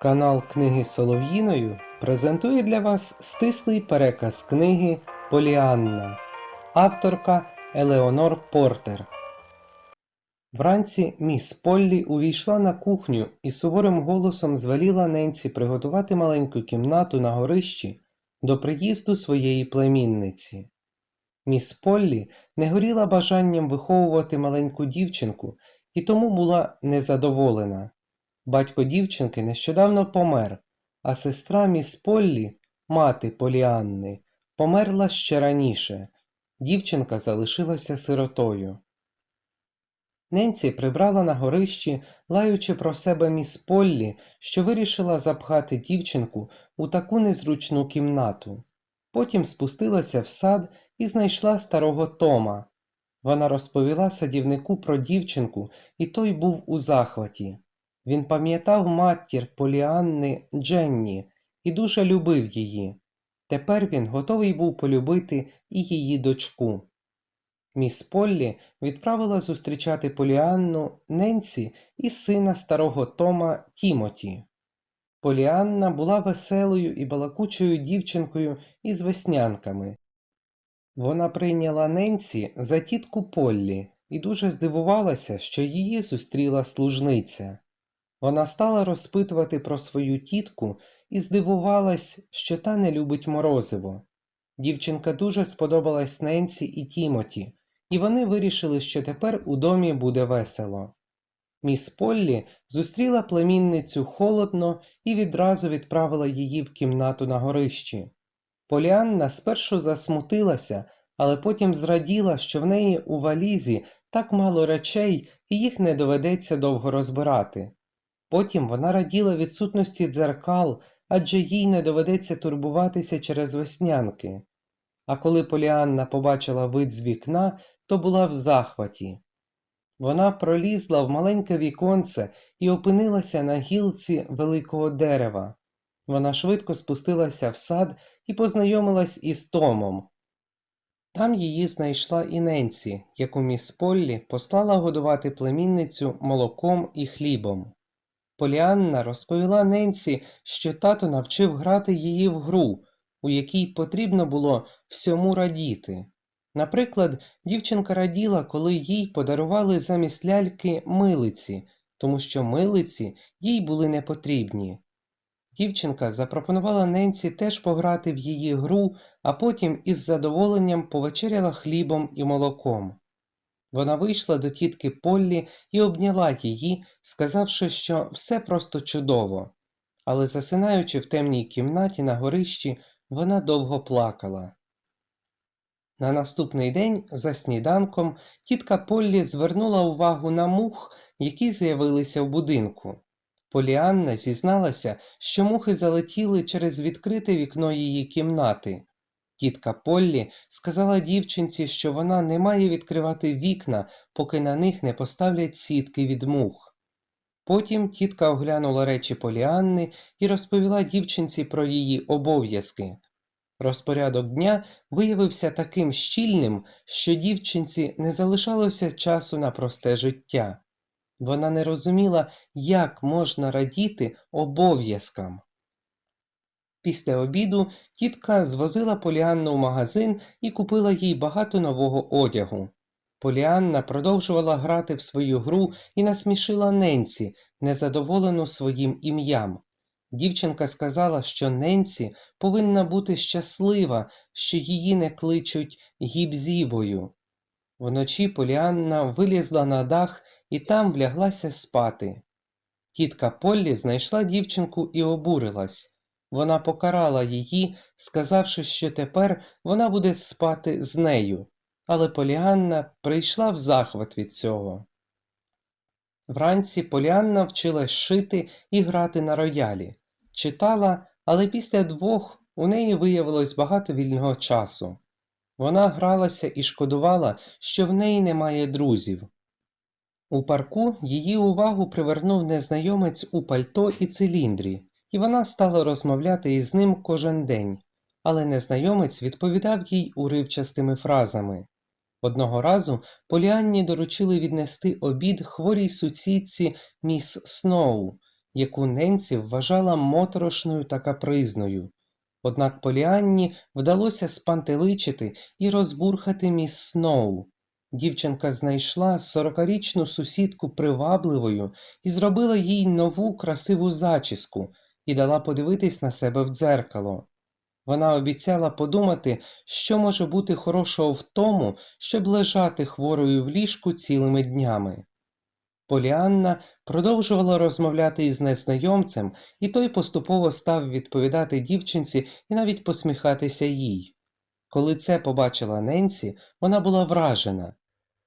Канал Книги Солов'їною презентує для вас стислий переказ книги Поліанна, авторка Елеонор Портер. Вранці міс Поллі увійшла на кухню і суворим голосом звеліла Ненці приготувати маленьку кімнату на горищі до приїзду своєї племінниці. Міс Поллі не горіла бажанням виховувати маленьку дівчинку і тому була незадоволена. Батько дівчинки нещодавно помер, а сестра міс Поллі, мати Поліанни, померла ще раніше. Дівчинка залишилася сиротою. Ненці прибрала на горищі, лаючи про себе міс Поллі, що вирішила запхати дівчинку у таку незручну кімнату. Потім спустилася в сад і знайшла старого Тома. Вона розповіла садівнику про дівчинку, і той був у захваті. Він пам'ятав матір Поліанни Дженні і дуже любив її. Тепер він готовий був полюбити і її дочку. Міс Поллі відправила зустрічати Поліанну Ненці і сина старого Тома Тімоті. Поліанна була веселою і балакучою дівчинкою із веснянками. Вона прийняла Ненці за тітку Поллі і дуже здивувалася, що її зустріла служниця. Вона стала розпитувати про свою тітку і здивувалась, що та не любить морозиво. Дівчинка дуже сподобалась Ненці і Тімоті, і вони вирішили, що тепер у домі буде весело. Міс Поллі зустріла племінницю холодно і відразу відправила її в кімнату на горищі. Поліанна спершу засмутилася, але потім зраділа, що в неї у валізі так мало речей і їх не доведеться довго розбирати. Потім вона раділа відсутності дзеркал, адже їй не доведеться турбуватися через веснянки. А коли Поліанна побачила вид з вікна, то була в захваті. Вона пролізла в маленьке віконце і опинилася на гілці великого дерева. Вона швидко спустилася в сад і познайомилась із Томом. Там її знайшла і Ненці, яку міс Поллі послала годувати племінницю молоком і хлібом. Поліанна розповіла Ненці, що тато навчив грати її в гру, у якій потрібно було всьому радіти. Наприклад, дівчинка раділа, коли їй подарували замість ляльки милиці, тому що милиці їй були не потрібні. Дівчинка запропонувала Ненці теж пограти в її гру, а потім із задоволенням повечеряла хлібом і молоком. Вона вийшла до тітки Поллі і обняла її, сказавши, що все просто чудово. Але засинаючи в темній кімнаті на горищі, вона довго плакала. На наступний день за сніданком тітка Поллі звернула увагу на мух, які з'явилися в будинку. Поліанна зізналася, що мухи залетіли через відкрите вікно її кімнати. Тітка Поллі сказала дівчинці, що вона не має відкривати вікна, поки на них не поставлять сітки від мух. Потім тітка оглянула речі Поліанни і розповіла дівчинці про її обов'язки. Розпорядок дня виявився таким щільним, що дівчинці не залишалося часу на просте життя. Вона не розуміла, як можна радіти обов'язкам. Після обіду тітка звозила Поліанну в магазин і купила їй багато нового одягу. Поліанна продовжувала грати в свою гру і насмішила Ненці, незадоволену своїм ім'ям. Дівчинка сказала, що Ненці повинна бути щаслива, що її не кличуть гібзібою. Вночі Поліанна вилізла на дах і там вляглася спати. Тітка Поллі знайшла дівчинку і обурилась. Вона покарала її, сказавши, що тепер вона буде спати з нею, але Поліанна прийшла в захват від цього. Вранці Поліанна вчилась шити і грати на роялі, читала, але після двох у неї виявилось багато вільного часу. Вона гралася і шкодувала, що в неї немає друзів. У парку її увагу привернув незнайомець у пальто і циліндрі, і вона стала розмовляти із ним кожен день, але незнайомець відповідав їй уривчастими фразами. Одного разу Поліанні доручили віднести обід хворій сусідці міс Сноу, яку Ненсі вважала моторошною та капризною. Однак Поліанні вдалося спантеличити і розбурхати міс Сноу. Дівчинка знайшла сорокарічну сусідку привабливою і зробила їй нову красиву зачіску і дала подивитись на себе в дзеркало. Вона обіцяла подумати, що може бути хорошого в тому, щоб лежати хворою в ліжку цілими днями. Поліанна продовжувала розмовляти із незнайомцем, і той поступово став відповідати дівчинці і навіть посміхатися їй. Коли це побачила Ненсі, вона була вражена,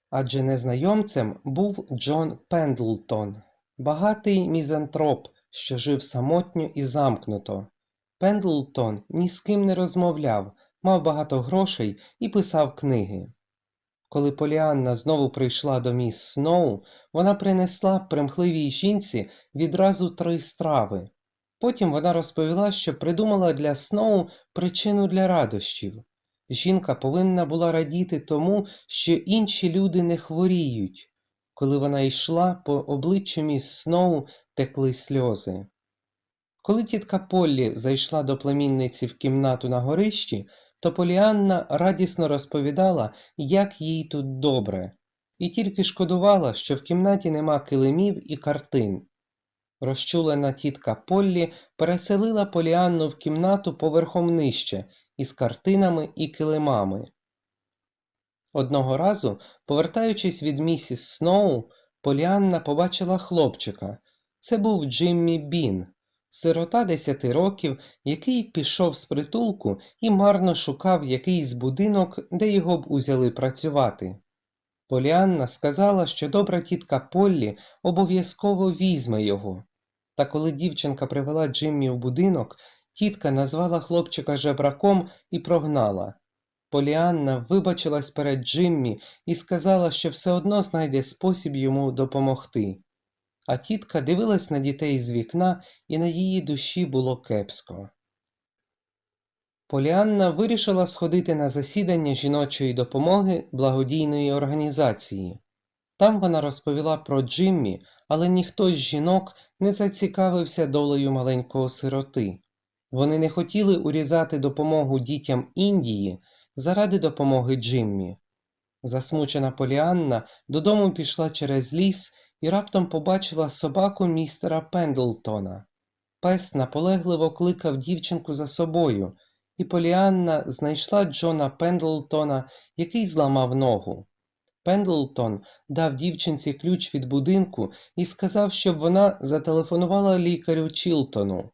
адже незнайомцем був Джон Пендлтон, багатий мізантроп, що жив самотньо і замкнуто. Пендлтон ні з ким не розмовляв, мав багато грошей і писав книги. Коли Поліанна знову прийшла до міс Сноу, вона принесла примхливій жінці відразу три страви. Потім вона розповіла, що придумала для Сноу причину для радощів. Жінка повинна була радіти тому, що інші люди не хворіють. Коли вона йшла, по обличчю міс Сноу текли сльози. Коли тітка Поллі зайшла до племінниці в кімнату на горищі, то Поліанна радісно розповідала, як їй тут добре, і тільки шкодувала, що в кімнаті нема килимів і картин. Розчулена тітка Поллі переселила Поліанну в кімнату поверхом нижче із картинами і килимами. Одного разу, повертаючись від місіс Сноу, Поліанна побачила хлопчика. Це був Джиммі Бін, сирота десяти років, який пішов з притулку і марно шукав якийсь будинок, де його б узяли працювати. Поліанна сказала, що добра тітка Поллі обов'язково візьме його. Та коли дівчинка привела Джиммі в будинок, тітка назвала хлопчика жебраком і прогнала. Поліанна вибачилась перед Джиммі і сказала, що все одно знайде спосіб йому допомогти. А тітка дивилась на дітей з вікна, і на її душі було кепсько. Поліанна вирішила сходити на засідання жіночої допомоги благодійної організації. Там вона розповіла про Джиммі, але ніхто з жінок не зацікавився долею маленького сироти. Вони не хотіли урізати допомогу дітям Індії заради допомоги Джиммі. Засмучена Поліанна додому пішла через ліс і раптом побачила собаку містера Пендлтона. Пес наполегливо кликав дівчинку за собою, і Поліанна знайшла Джона Пендлтона, який зламав ногу. Пендлтон дав дівчинці ключ від будинку і сказав, щоб вона зателефонувала лікарю Чілтону.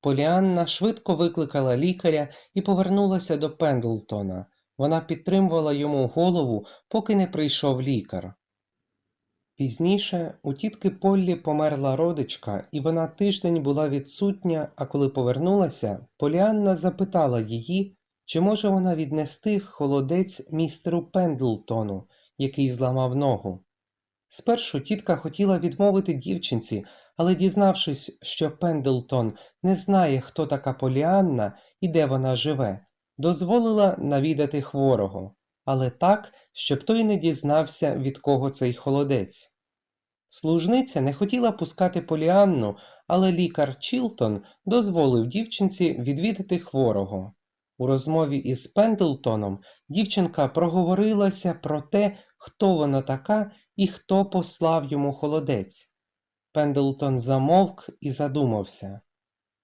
Поліанна швидко викликала лікаря і повернулася до Пендлтона. Вона підтримувала йому голову, поки не прийшов лікар. Пізніше у тітки Поллі померла родичка, і вона тиждень була відсутня, а коли повернулася, Поліанна запитала її, чи може вона віднести холодець містеру Пендлтону, який зламав ногу. Спершу тітка хотіла відмовити дівчинці, але дізнавшись, що Пендлтон не знає, хто така Поліанна і де вона живе, дозволила навідати хворого, але так, щоб той не дізнався, від кого цей холодець. Служниця не хотіла пускати Поліанну, але лікар Чілтон дозволив дівчинці відвідати хворого. У розмові із Пендлтоном дівчинка проговорилася про те, хто вона така і хто послав йому холодець. Пендлтон замовк і задумався.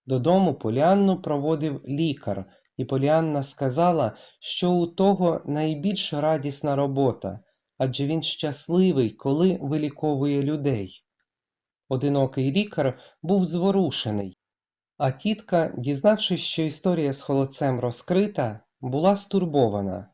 Додому Поліанну проводив лікар, і Поліанна сказала, що у того найбільш радісна робота, адже він щасливий, коли виліковує людей. Одинокий лікар був зворушений, а тітка, дізнавшись, що історія з холодцем розкрита, була стурбована.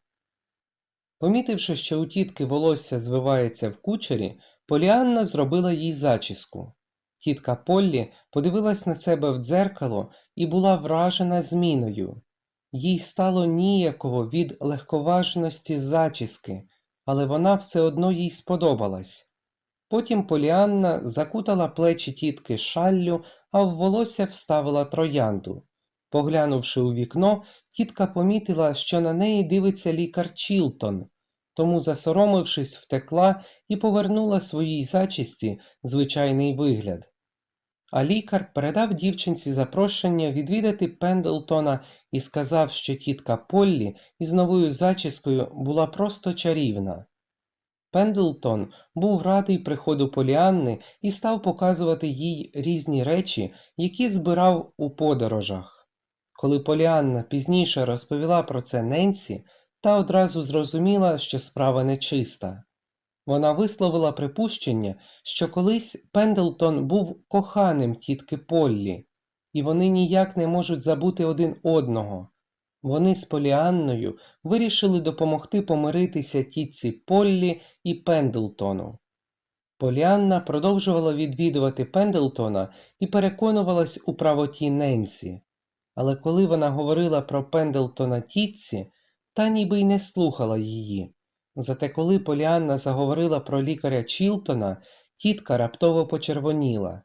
Помітивши, що у тітки волосся звивається в кучері, Поліанна зробила їй зачіску. Тітка Поллі подивилась на себе в дзеркало і була вражена зміною. Їй стало ніяково від легковажності зачіски, але вона все одно їй сподобалась. Потім Поліанна закутала плечі тітки шаллю, а в волосся вставила троянду. Поглянувши у вікно, тітка помітила, що на неї дивиться лікар Чілтон, тому, засоромившись, втекла і повернула своїй зачісті звичайний вигляд. а лікар передав дівчинці запрошення відвідати Пендлтона і сказав, що тітка Поллі із новою зачіскою була просто чарівна. Пендлтон був радий приходу Поліанни і став показувати їй різні речі, які збирав у подорожах. Коли Поліанна пізніше розповіла про це Ненсі, та одразу зрозуміла, що справа нечиста. Вона висловила припущення, що колись Пендлтон був коханим тітки Поллі, і вони ніяк не можуть забути один одного. Вони з Поліанною вирішили допомогти помиритися тітці Поллі і Пендлтону. Поліанна продовжувала відвідувати Пендлтона і переконувалась у правоті Ненсі. Але коли вона говорила про Пендлтона тітці, та ніби й не слухала її. Зате коли Поліанна заговорила про лікаря Чілтона, тітка раптово почервоніла.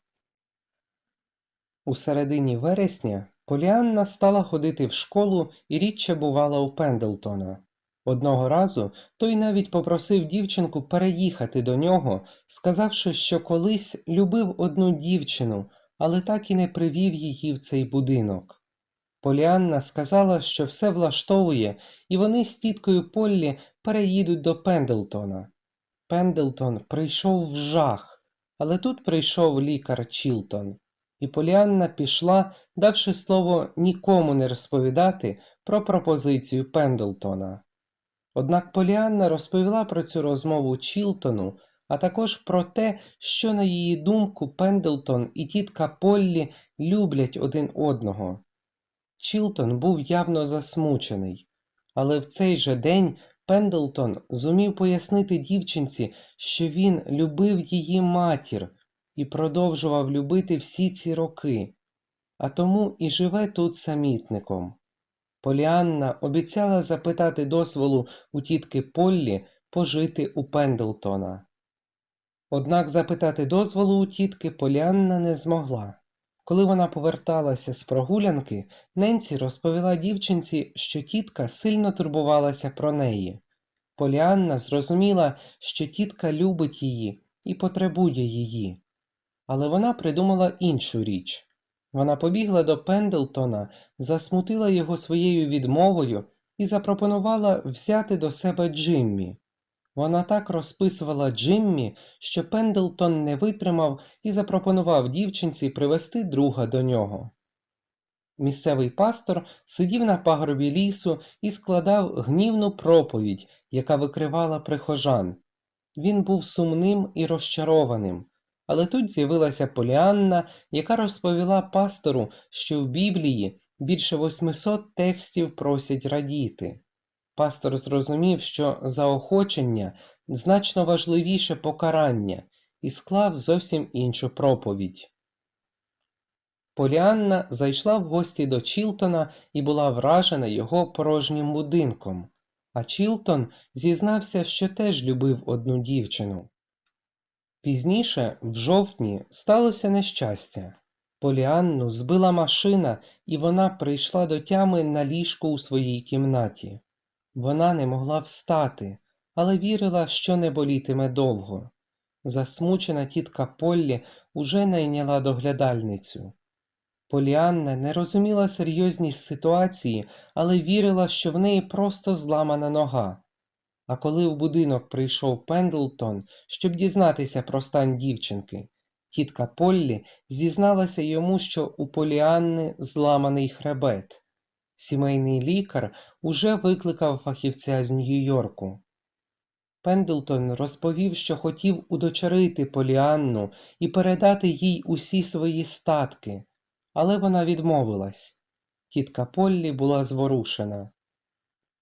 У середині вересня Поліанна стала ходити в школу і рідше бувала у Пендлтона. Одного разу той навіть попросив дівчинку переїхати до нього, сказавши, що колись любив одну дівчину, але так і не привів її в цей будинок. Поліанна сказала, що все влаштовує, і вони з тіткою Поллі переїдуть до Пендлтона. Пендлтон прийшов в жах, але тут прийшов лікар Чілтон, і Поліанна пішла, давши слово нікому не розповідати про пропозицію Пендлтона. Однак Поліанна розповіла про цю розмову Чілтону, а також про те, що, на її думку, Пендлтон і тітка Поллі люблять один одного. Чілтон був явно засмучений, але в цей же день Пендлтон зумів пояснити дівчинці, що він любив її матір і продовжував любити всі ці роки, а тому і живе тут самітником. Поліанна обіцяла запитати дозволу у тітки Поллі пожити у Пендлтона. Однак запитати дозволу у тітки Поліанна не змогла. Коли вона поверталася з прогулянки, Ненсі розповіла дівчинці, що тітка сильно турбувалася про неї. Поліанна зрозуміла, що тітка любить її і потребує її. Але вона придумала іншу річ. Вона побігла до Пендлтона, засмутила його своєю відмовою і запропонувала взяти до себе Джиммі. Вона так розписувала Джиммі, що Пендлтон не витримав і запропонував дівчинці привести друга до нього. Місцевий пастор сидів на пагорбі лісу і складав гнівну проповідь, яка викривала прихожан. Він був сумним і розчарованим, але тут з'явилася Поліанна, яка розповіла пастору, що в Біблії більше 800 текстів просять радіти. Пастор зрозумів, що заохочення значно важливіше покарання, і склав зовсім іншу проповідь. Поліанна зайшла в гості до Чілтона і була вражена його порожнім будинком, а Чілтон зізнався, що теж любив одну дівчину. Пізніше, в жовтні, сталося нещастя. Поліанну збила машина, і вона прийшла до тями на ліжку у своїй кімнаті. Вона не могла встати, але вірила, що не болітиме довго. Засмучена тітка Поллі уже найняла доглядальницю. Поліанна не розуміла серйозність ситуації, але вірила, що в неї просто зламана нога. А коли в будинок прийшов Пендлтон, щоб дізнатися про стан дівчинки, тітка Поллі зізналася йому, що у Поліанни зламаний хребет. Сімейний лікар уже викликав фахівця з Нью-Йорку. Пендлтон розповів, що хотів удочерити Поліанну і передати їй усі свої статки, але вона відмовилась. Тітка Поллі була зворушена.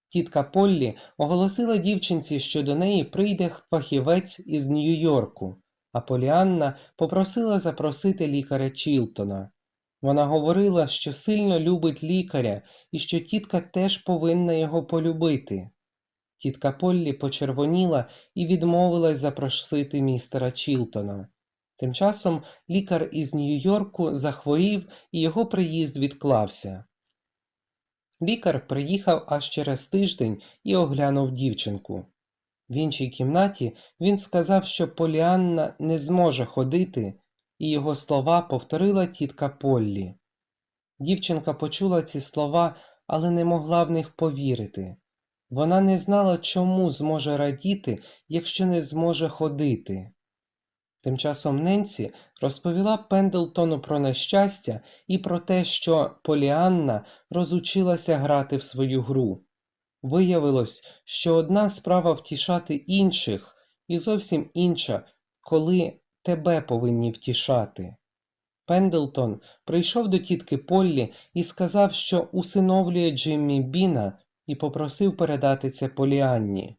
Тітка Поллі оголосила дівчинці, що до неї прийде фахівець із Нью-Йорку, а Поліанна попросила запросити лікаря Чілтона. Вона говорила, що сильно любить лікаря і що тітка теж повинна його полюбити. Тітка Поллі почервоніла і відмовилась запросити містера Чілтона. Тим часом лікар із Нью-Йорку захворів і його приїзд відклався. Лікар приїхав аж через тиждень і оглянув дівчинку. В іншій кімнаті він сказав, що Поліанна не зможе ходити, і його слова повторила тітка Поллі. Дівчинка почула ці слова, але не могла в них повірити. Вона не знала, чому зможе радіти, якщо не зможе ходити. Тим часом Ненсі розповіла Пендлтону про нещастя і про те, що Поліанна розучилася грати в свою гру. Виявилось, що одна справа втішати інших, і зовсім інша, коли тебе повинні втішати. Пендлтон прийшов до тітки Поллі і сказав, що усиновлює Джиммі Біна і попросив передати це Поліанні.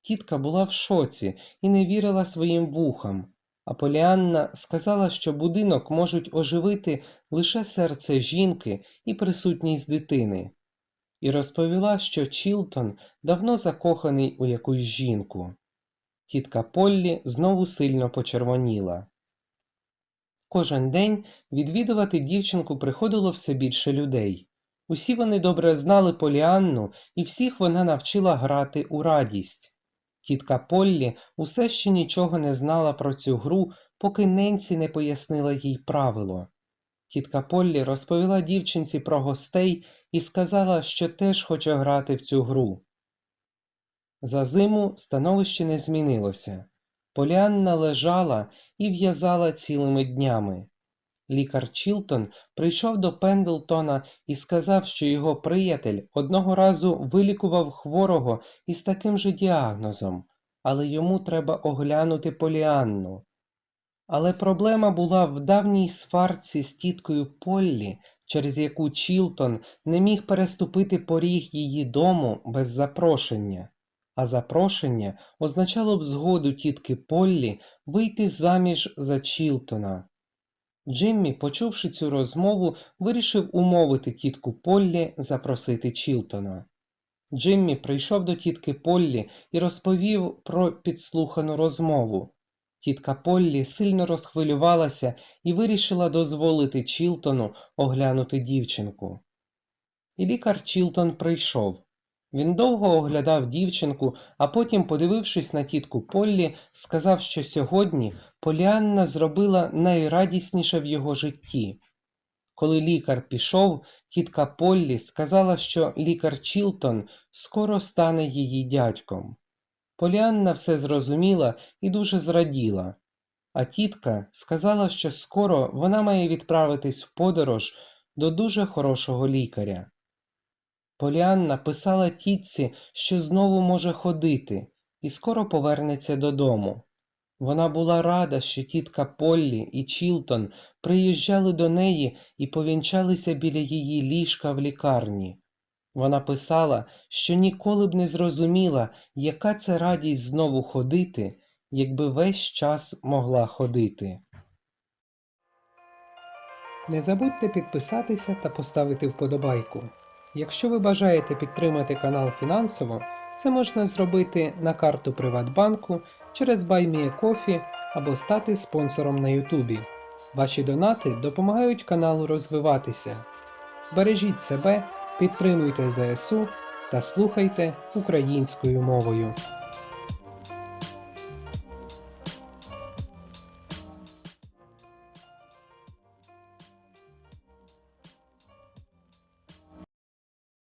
Тітка була в шоці і не вірила своїм вухам, а Поліанна сказала, що будинок можуть оживити лише серце жінки і присутність дитини, і розповіла, що Чілтон давно закоханий у якусь жінку. Тітка Поллі знову сильно почервоніла. Кожен день відвідувати дівчинку приходило все більше людей. Усі вони добре знали Поліанну, і всіх вона навчила грати у радість. Тітка Поллі усе ще нічого не знала про цю гру, поки Ненсі не пояснила їй правило. Тітка Поллі розповіла дівчинці про гостей і сказала, що теж хоче грати в цю гру. За зиму становище не змінилося. Поліанна лежала і в'язала цілими днями. Лікар Чілтон прийшов до Пендлтона і сказав, що його приятель одного разу вилікував хворого із таким же діагнозом, але йому треба оглянути Поліанну. Але проблема була в давній сварці з тіткою Поллі, через яку Чілтон не міг переступити поріг її дому без запрошення, а запрошення означало б згоду тітки Поллі вийти заміж за Чілтона. Джиммі, почувши цю розмову, вирішив умовити тітку Поллі запросити Чілтона. Джиммі прийшов до тітки Поллі і розповів про підслухану розмову. Тітка Поллі сильно розхвилювалася і вирішила дозволити Чілтону оглянути дівчинку. І лікар Чілтон прийшов. Він довго оглядав дівчинку, а потім, подивившись на тітку Поллі, сказав, що сьогодні Поліанна зробила найрадісніше в його житті. Коли лікар пішов, тітка Поллі сказала, що лікар Чілтон скоро стане її дядьком. Поліанна все зрозуміла і дуже зраділа. А тітка сказала, що скоро вона має відправитись в подорож до дуже хорошого лікаря. Поліанна писала тітці, що знову може ходити, і скоро повернеться додому. Вона була рада, що тітка Поллі і Чілтон приїжджали до неї і повінчалися біля її ліжка в лікарні. Вона писала, що ніколи б не зрозуміла, яка це радість знову ходити, якби весь час могла ходити. Не забудьте підписатися та поставити вподобайку. Якщо ви бажаєте підтримати канал фінансово, це можна зробити на карту Приватбанку через BuyMeACoffee або стати спонсором на Ютубі. Ваші донати допомагають каналу розвиватися. Бережіть себе, підтримуйте ЗСУ та слухайте українською мовою.